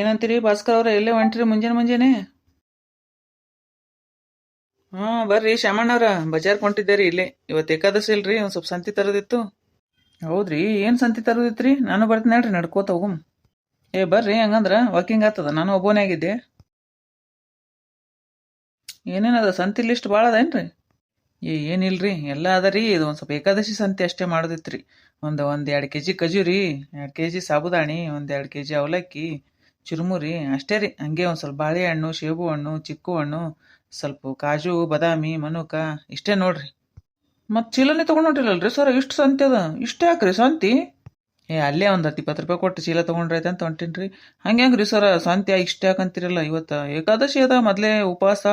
ಏನಂತೀರಿ? ಭಾಸ್ಕರ್ ಅವ್ರ ಎಲ್ಲೇ ಹೊಂಟ್ರಿ ಮುಂಜಾನೆ ಮುಂಜಾನೆ? ಹಾ, ಬರ್ರಿ ಶ್ಯಾಮಣ್ಣವ್ರ ಬಜಾರ್ ಹೊಂಟಿದ್ದೆ ರೀ ಇಲ್ಲೇ. ಇವತ್ತು ಏಕಾದಶಿ ಇಲ್ರಿ, ಒಂದ್ ಸ್ವಲ್ಪ ಸಂತಿ ತರೋದಿತ್ತು. ಹೌದ್ರಿ, ಏನ್ ಸಂತಿ ತರೋದಿತ್ರಿ? ನಾನು ಬರ್ತೀನಿ ಹೇಳ್ರಿ ನಡ್ಕೋತ ಹೋಗಮ್ ಏ, ಬರ್ರಿ, ಹಂಗಂದ್ರ ವಾಕಿಂಗ್ ಆಗ್ತದ ನಾನು ಒಬ್ಬನೇ ಆಗಿದ್ದೆ. ಏನೇನದ ಸಂತಿ ಲಿಸ್ಟ್ ಭಾಳ ಅದೇನ್ರಿ ಏ ಏನಿಲ್ರಿ ಎಲ್ಲ ಅದ ರೀ, ಇದು ಒಂದು ಸ್ವಲ್ಪ ಏಕಾದಶಿ ಸಂತೆ ಅಷ್ಟೇ ಮಾಡೋದಿತ್ರಿ. ಒಂದು ಒಂದು ಎರಡು ಕೆ ಜಿ ಖಜೂರಿ, ಎರಡು ಕೆ ಜಿ ಸಾಬುದಾಣಿ, ಒಂದು ಎರಡು ಕೆ ಜಿ ಅವಲಕ್ಕಿ ಚುರುಮುರಿ, ಅಷ್ಟೇ ರೀ. ಹಂಗೆ ಒಂದು ಸ್ವಲ್ಪ ಬಾಳೆಹಣ್ಣು ಸೇಬು ಹಣ್ಣು ಚಿಕ್ಕು ಹಣ್ಣು ಸ್ವಲ್ಪ ಕಾಜು, ಬಾದಾಮಿ, ಮನುಕ, ಇಷ್ಟೇ ನೋಡ್ರಿ. ಮತ್ತು ಚೀಲನೇ ತೊಗೊಂಡೋಟಿಲ್ಲಲ್ರಿ ಸರ್? ಇಷ್ಟು ಸಂತೆ ಅದ. ಇಷ್ಟು ಯಾಕ್ರಿ ಸಂತಿ? ಏ, ಅಲ್ಲೇ ಒಂದು ಹತ್ತು ಇಪ್ಪತ್ತು ರೂಪಾಯಿ ಕೊಟ್ಟು ಚೀಲ ತೊಗೊಂಡ್ರೈತೆ ಅಂತ ಹೊಂಟೀನಿ ಹಂಗೆ ರೀ ಸರ? ಸಂತೆ ಇಷ್ಟ ಯಾಕಂತೀರಲ್ಲ ಇವತ್ತು ಏಕಾದಶಿ ಅದ, ಮೊದಲೇ ಉಪವಾಸ.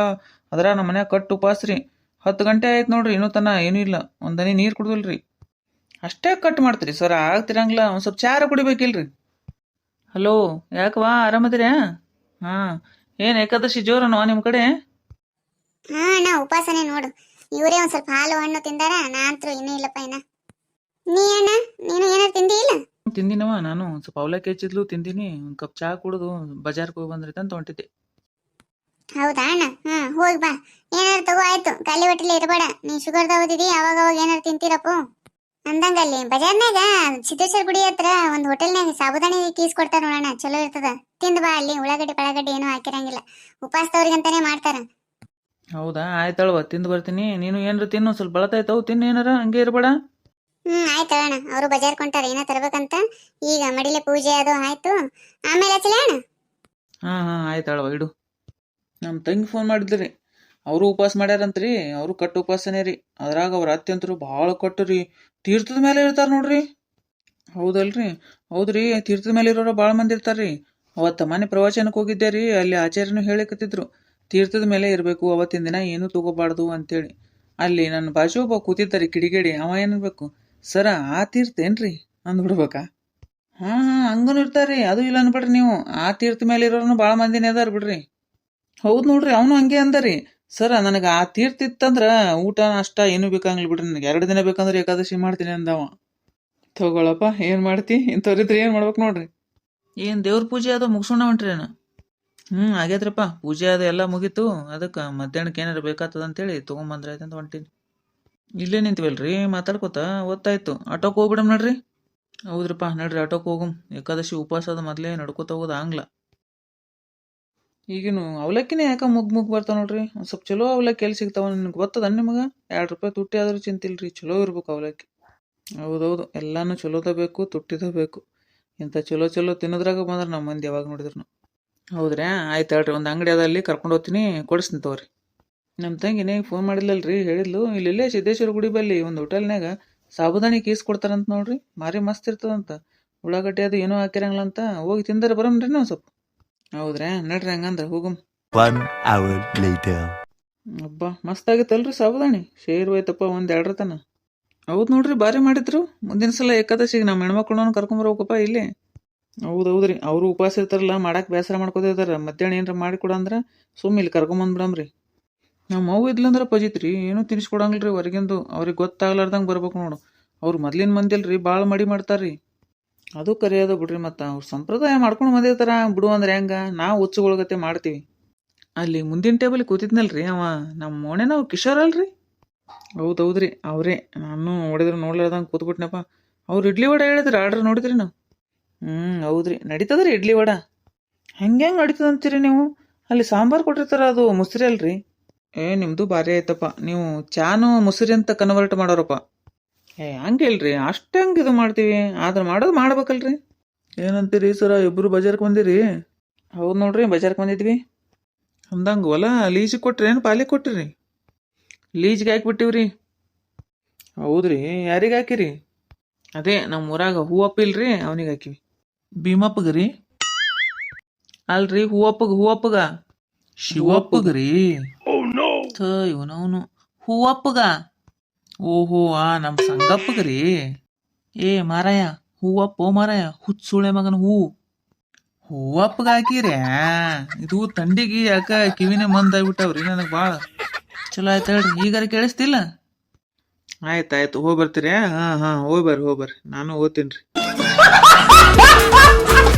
ಅದ್ರ ನಮ್ಮ ಮನ್ಯಾಗ ಕಟ್ಟು ಉಪವಾಸ ರೀ. ಹತ್ತು ಗಂಟೆ ಆಯ್ತು ನೋಡ್ರಿ, ಇನ್ನೂ ತನ ಏನೂ ಇಲ್ಲ. ಒಂದು ಹನಿ ನೀರು ಕುಡ್ದಲ್ರಿ. ಅಷ್ಟೇ ಕಟ್ ಮಾಡ್ತೀರಿ ಸರ್? ಆಗ್ತಿರಂಗಿಲ್ಲ ಒಂದು ಸ್ವಲ್ಪ ಚಾರ ಕುಡಿಬೇಕಿಲ್ರಿ. ಹಲೋ ಯಾಕವಾ ಆರಾಮದಿರ್ಯಾ ಹಾಂ ಏನು ಏಕಾದಶಿ ಜೋರನೋ ನಿಮ್ಮ ಕಡೆ? ಹಾ ಅಣ್ಣ ಉಪಾಸನೆ ನೋಡು. ಇವರೇ ಒಂದ್ ಸ್ವಲ್ಪ ಹಾಲು ಹಣ್ಣು ತಿಂದಾರ ನಾ ಅಂತೂ ಇನ್ನೂ ಇಲ್ಲಪ್ಪ ಇನ್ನ. ನೀ ಅಣ್ಣ ನೀನು ಏನಾರು ತಿಂದಿ ಇಲ್ಲ? ತಿಂದಿನವ ನಾನು ಒಂದು ಸ್ವಲ್ಪ ಅವಲಕ್ಕಿ ಹೆಚ್ಚಿದ್ಲು ತಿಂದಿನಿ. ಒಂದು ಕಪ್ ಚಹಾ ಕುಡಿದು ಬಜಾರ್ಗೆ ಹೋಗಿ ಬಂದ್ರೈತೆ ಅಂತ ಹೊಂಟಿದ್ದೆ ಹೌದಾ ಅಣ್ಣ? ಹಾ ಹೋಗ್ ಬಾ. ಏನಾರು ತಗೋ ಆಯ್ತು. ಖಾಲಿ ಹೊಟ್ಟೆಲಿ ಇರಬೇಡ. ನೀ ಶುಗರ್ ತಗೋದಿದಿ ಅವಾಗ ಅವಾಗ ಏನಾರು ತಿಂತೀರಪ್ಪು. ಅಂದಂಗ ಅಲ್ಲಿ ಬಜಾರ್ನಾಗ ಸಿದ್ದೇಶ್ವರ ಗುಡಿ ಹತ್ರ ಒಂದು ಹೋಟೆಲ್ನಾಗ ಸಾಬುದಾಣಿ ಕೀಸ್ ಕೊಡ್ತಾರ ನೋಡೋಣ ಚಲೋ ಇರ್ತದ. ತಿಂದು ಬಾ ಅಲ್ಲಿ ಉಳ್ಳಾಗಡ್ಡಿ ಪಳಗಡ್ಡಿ ಏನೂ ಹಾಕಿರಂಗಿಲ್ಲ. ಉಪವಾಸದವ್ರಿಗಂತಾನೆ ಮಾಡ್ತಾರ. ಹೌದಾ? ಆಯ್ತಳವ ತಿಂದು ಬರ್ತೀನಿ. ನೀನು ಏನಾರ ತಿನ್ನು ಸ್ವಲ್ಪ ಬಳತಾಯ್ತವು ತಿನ್ನು ಏನಾರ ಹಂಗೆ ಇರಬೇಡ. ಹ್ಮ್ ಆಯ್ತು ಅಣ್ಣ. ಅವರು ಬಜಾರ್ ಕೊಂಟಾರ ಏನೋ ತರ್ಬೇಕಂತ. ಈಗ ಮಡಿಲೆ ಪೂಜೆ ಅದು ಆಯ್ತು. ಆಮೇಲೆ ಹಚ್ಚಲೇ ಅಣ್ಣ? ಹಾಂ ಹಾಂ ಆಯ್ತಾಳವ ಇಡು. ನಮ್ಮ ತಂಗಿ ಫೋನ್ ಮಾಡಿದ್ರಿ ಅವರು ಉಪವಾಸ ಮಾಡ್ಯಾರಂತ್ರಿ, ಅವರು ಕಟ್ಟು ಉಪವಾಸನೇ ರೀ. ಅದ್ರಾಗ ಅವ್ರ ಅತ್ಯಂತರು ಭಾಳ ಕೊಟ್ಟು ರೀ. ತೀರ್ಥದ ಮೇಲೆ ಇರ್ತಾರ ನೋಡ್ರಿ. ಹೌದಲ್ರಿ. ಹೌದ್ರಿ, ತೀರ್ಥದ ಮೇಲೆ ಇರೋರು ಭಾಳ ಮಂದಿ ಇರ್ತಾರ್ರಿ. ಅವತ್ತು ಮನೆ ಪ್ರವಚನಕ್ಕೆ ಹೋಗಿದ್ದೆ ರೀ, ಅಲ್ಲಿ ಆಚಾರ್ಯನು ಹೇಳಿಕತ್ತಿದ್ರು. ತೀರ್ಥದ ಮೇಲೆ ಇರಬೇಕು, ಅವತ್ತಿನ ದಿನ ಏನೂ ತಗೋಬಾರ್ದು ಅಂತೇಳಿ. ಅಲ್ಲಿ ನನ್ನ ಬಾಜು ಒಬ್ಬ ಕೂತಿದ್ದಾರೆ ಕಿಡಿಗೇಡಿ, ಅವ ಏನನ್ಬೇಕು? ಸರ, ಆ ತೀರ್ಥ ಏನ್ರಿ? ಅಂದ್ಬಿಡ್ಬೇಕಾ? ಹಾಂ ಹಾಂ ಹಂಗೂ ಇರ್ತಾರ್ರಿ. ಅದು ಇಲ್ಲ ಅನ್ಬಿಡ್ರಿ ನೀವು. ಆ ತೀರ್ಥ ಮೇಲೆ ಇರೋನು ಭಾಳ ಮಂದಿನೇ ಅದಾರ ಬಿಡ್ರಿ. ಹೌದು ನೋಡ್ರಿ, ಅವನು ಹಂಗೆ ಅಂದರಿ ಸರ, ನನಗೆ ಆ ತೀರ್ಥ ಇತ್ತಂದ್ರ ಊಟ ಅಷ್ಟ ಏನು ಬೇಕಾಗಿಲ್ಲ ಬಿಡ್ರಿ. ನನಗೆ ಎರಡು ದಿನ ಬೇಕಂದ್ರೆ ಏಕಾದಶಿ ಮಾಡ್ತೀನಿ ಅಂದವ. ತಗೊಳಪ್ಪ, ಏನು ಮಾಡ್ತಿ? ಇಂಥವ್ರಿದ್ರೆ ಏನು ಮಾಡ್ಬೇಕು ನೋಡ್ರಿ. ಏನು ದೇವ್ರ ಪೂಜೆ ಅದು ಮುಗಿಸೋಣ ಹೊಂಟ್ರಿ ನಾನು ಹ್ಞೂ ಆಗೈತ್ರಪ್ಪ ಪೂಜೆ ಅದು ಎಲ್ಲ ಮುಗೀತು. ಅದಕ್ಕೆ ಮಧ್ಯಾಹ್ನಕ್ಕೆ ಏನಾರು ಬೇಕಾಗ್ತದ ಅಂತೇಳಿ ತೊಗೊಂಬಂದ್ರೆ ಅಂತ ಹೊಂಟೀನಿ. ಇಲ್ಲೇ ನಿಂತಿವಲ್ರಿ, ಮಾತಾಡ್ಕೋತ ಓದ್ತಾಯ್ತು. ಆಟೋಕ್ಕೆ ಹೋಗ್ಬಿಡಮ್ ನಡ್ರಿ. ಹೌದ್ರಪ್ಪ, ನಡ್ರಿ ಆಟೋಕ್ಕೆ ಹೋಗಮ್. ಏಕಾದಶಿ ಉಪವಾಸ ಅದು ಮೊದಲೇ ನಡ್ಕೋತ ಹೋಗೋದು ಆಂಗ್ಲ. ಈಗಿನ ಅವಲಕ್ಕಿನೇ ಯಾಕೆ ಮುಗ್ ಮುಗ್ ಬರ್ತಾವ ನೋಡ್ರಿ? ಒಂದು ಸ್ವಲ್ಪ ಚಲೋ ಅವಲಕ್ಕಿ ಎಲ್ಲಿ ಸಿಗ್ತಾವ ನಿಮ್ಗೆ ಗೊತ್ತದ ನಿಮಗೆ? ಎರಡು ರೂಪಾಯಿ ತುಟ್ಟಿ ಆದ್ರೂ ಚಿಂತಿಲ್ರಿ ಚಲೋ ಇರ್ಬೇಕು ಅವಲಕ್ಕಿ. ಹೌದೌದು, ಎಲ್ಲಾನು ಚಲೋದ ಬೇಕು, ತುಟ್ಟಿದ ಬೇಕು. ಇಂಥ ಚಲೋ ಚಲೋ ತಿನ್ನೋದ್ರಾಗ ಬಂದ್ರೆ ನಮ್ಮ ಮಂದಿ ಯಾವಾಗ ನೋಡಿದ್ರು ಹೌದ್ರಿ ಆಯ್ತು ಹೇಳ್ರಿ, ಒಂದು ಅಂಗಡಿ ಅದ ಅಲ್ಲಿ ಕರ್ಕೊಂಡು ಹೋಗ್ತೀನಿ, ಕೊಡಿಸ್ತೀನಿ ತಗೋರಿ. ನಮ್ಮ ತಂಗಿನೇ ಫೋನ್ ಮಾಡಿಲ್ಲಲ್ರಿ, ಹೇಳಿದ್ಲು ಇಲ್ಲೇ ಸಿದ್ದೇಶ್ವರ ಗುಡಿ ಬಲ್ಲಿ ಒಂದು ಹೋಟೆಲ್ನಾಗ ಸಾಬುದಾನಿ ಕೀಸ್ ಕೊಡ್ತಾರಂತ ನೋಡ್ರಿ ಮಾರಿ ಮಸ್ತ್ ಇರ್ತದಂತ. ಉಳ್ಳಾಗಡ್ಡಿ ಅದು ಏನೋ ಹಾಕಿರಂಗಿಲ್ಲ ಅಂತ ಹೋಗಿ ತಿಂದರೆ ಬರಮ್ರಿ ನಾವು ಸ್ವಲ್ಪ. ಹೌದ್ರಾ? ನಡ್ರಿ ಹಂಗಂದ್ರ ಹೋಗಮ್. One hour later. ಅಬ್ಬ ಮಸ್ತ್ ಸಾಬುದಾಣಿ. ಶೇರ್ ಹೋಯ್ತಪ್ಪ ಒಂದ್ ಎರಡರ ತನ. ಹೌದ್ ನೋಡ್ರಿ ಬಾರಿ ಮಾಡಿದ್ರು. ಮುಂದಿನ ಸಲ ಏಕಾದಶಿಗೆ ನಮ್ಮ ಹೆಣ್ಮಕ್ಳನ್ನ ಕರ್ಕೊಂಬರ್ಬೇಕಪ್ಪ ಇಲ್ಲಿ. ಹೌದು ಹೌದ್ರಿ ಅವರು ಉಪವಾಸ ಇರ್ತಾರಲ್ಲ ಮಾಡಕ್ ಬೇಸರ ಮಾಡ್ಕೋತಿರ್ತಾರ ಮಧ್ಯಾಹ್ನ ಏನಾರ ಮಾಡಿ ಕೊಡಂದ್ರ ಸುಮ್ಮ ಇಲ್ಲಿ ಕರ್ಕೊಂಬಂದ್ಬಿಡಮ್ರಿ ನಮ್ಮ ಅವ್ವ ಇದ್ಲಂದ್ರ ಪಜಿತ್ರಿ ಏನೂ ತಿನ್ಸ್ಕೊಡಂಗಿಲ್ರಿ ಹೊರಗಿಂದು. ಅವ್ರಿಗೆ ಗೊತ್ತಾಗ್ಲಾರ್ದಂಗ್ ಬರ್ಬೇಕು ನೋಡು. ಅವ್ರು ಮೊದ್ಲಿನ ಮಂದಿಲ್ರಿ ಬಾಳ್ ಭಾಳ ಮಡಿ ಮಾಡ್ತಾರ್ರಿ. ಅದು ಕರೆಯೋದು ಬಿಡ್ರಿ ಮತ್ತು. ಅವ್ರ ಸಂಪ್ರದಾಯ ಮಾಡ್ಕೊಂಡು ಬಂದಿರ್ತಾರ ಬಿಡು ಅಂದ್ರೆ ಹೆಂಗ? ನಾವು ಹುಚ್ಚುಗೊಳಗತೆ ಮಾಡ್ತೀವಿ. ಅಲ್ಲಿ ಮುಂದಿನ ಟೇಬಲ್ ಕೂತಿದ್ನಲ್ರಿ ಅವ. ನಮ್ಮ ಓಣೆ ನಾವು ಕಿಶೋರ್ ಅಲ್ರಿ? ಹೌದು ಹೌದ್ರಿ. ಅವರೇ. ನಾನು ನೋಡಿದ್ರೆ ನೋಡ್ಲಾರ್ದಂಗೆ ಕೂತ್ಬಿಟ್ನಪ್ಪ. ಅವ್ರು ಇಡ್ಲಿ ವಡೆ ಹೇಳಿದ್ರಿ ಆರ್ಡ್ರ್ ನೋಡಿದ್ರಿ ನಾವು? ಹ್ಞೂ ಹೌದ್ರಿ. ನಡೀತದ್ರಿ ಇಡ್ಲಿ ವಡ. ಹೆಂಗೆ ಹೆಂಗೆ ನಡೀತದ ಅಂತೀರಿ ನೀವು? ಅಲ್ಲಿ ಸಾಂಬಾರು ಕೊಟ್ಟಿರ್ತಾರ ಅದು ಮುಸ್ರಿ ಅಲ್ರಿ? ಏ ನಿಮ್ಮದು ಭಾರಿ ಆಯ್ತಪ್ಪ. ನೀವು ಚಾನು ಮುಸ್ರಿ ಅಂತ ಕನ್ವರ್ಟ್ ಮಾಡೋರಪ್ಪ. ಏ ಹಂಗಿಲ್ರಿ ಅಷ್ಟು ಹೆಂಗೆ ಇದು ಮಾಡ್ತೀವಿ? ಆದ್ರೆ ಮಾಡೋದು ಮಾಡ್ಬೇಕಲ್ರಿ. ಏನಂತೀರಿ ಸರ? ಇಬ್ಬರು ಬಜಾರ್ಗೆ ಬಂದಿರಿ? ಹೌದು ನೋಡ್ರಿ ಬಜಾರ್ಗೆ ಬಂದಿದ್ವಿ. ಅಂದಂಗೆ ಹೊಲ ಲೀಜಿಗೆ ಕೊಟ್ರಿ ಏನು? ಪಾಲಿಗೆ ಕೊಟ್ಟಿರಿ ಲೀಜ್ಗೆ ಹಾಕ್ಬಿಟ್ಟಿವ್ರಿ. ಹೌದ್ರಿ. ಯಾರಿಗೆ ಹಾಕಿರಿ? ಅದೇ ನಮ್ಮ ಊರಾಗ ಹೂವಪ್ಪ ಇಲ್ರಿ ಅವನಿಗೆ ಹಾಕಿವಿ. ಭೀಮಪ್ಪಗ ರೀ ಅಲ್ರಿ ಹೂವಪ್ಪಗ ಹೂವಪ್ಪಗ ಶಿವಪ್ಪಗ ರೀ ಇವನವನು. ಹೂವಪ್ಪಗ ಓಹೋ ಆ ನಮ್ಮ ಸಂಗಪ್ಪಗ್ರಿ. ರೀ ಏ ಮಾರಾಯ ಹೂವಪ್ಪ ಓ ಮಾರಾಯ ಹುಚ್ಚುಳೆ ಮಗನ ಹೂ. ಹೂವಪ್ಪಗ ಹಾಕಿರಿ ಇದು ತಂಡಿಗೆ ಯಾಕ ಕಿವಿನೇ ಮಂದ್ ಆಗ್ಬಿಟ್ಟವ್ರಿ ನನಗೆ ಭಾಳ ಚಲೋ ಆಯ್ತು ಹೇಳ್ರಿ ಈಗಾರ ಕೇಳಿಸ್ತಿಲ್ಲ? ಆಯ್ತಾಯ್ತು ಆಯ್ತು ಹೋಗಿ ಬರ್ತೀರಿ ಹಾಂ ಹಾಂ ಹೋಗಿ ಬರ್ರಿ ಹೋಗಿ ಬರ್ರಿ ನಾನು ಓದ್ತೀನಿ ರೀ.